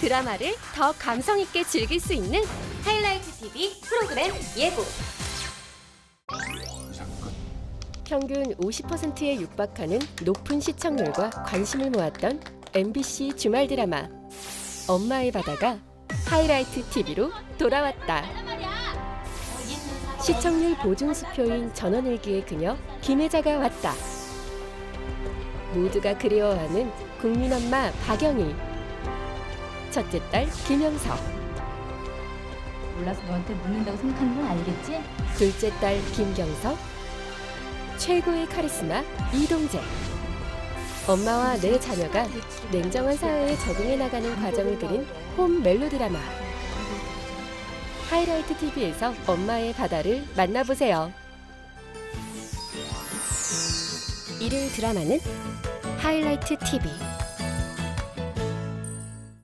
드라마를 더 감성 있게 즐길 수 있는 하이라이트 TV 프로그램 예고. 평균 50%에 육박하는 높은 시청률과 관심을 모았던 MBC 주말 드라마 엄마의 바다가 하이라이트 TV로 돌아왔다. 시청률 보증 수표인 전원일기의 그녀 김혜자가 왔다. 모두가 그리워하는 국민 엄마 박영희. 첫째 딸 김영석. 몰라서 너한테 묻는다고 생각하는 건 알겠지? 둘째 딸 김경석. 최고의 카리스마 이동재. 엄마와 내 자녀가 냉정한 사회에 적응해 나가는 과정을 그린 홈 멜로 드라마. 하이라이트 TV에서 엄마의 바다를 만나보세요. 일일 드라마는 하이라이트 TV.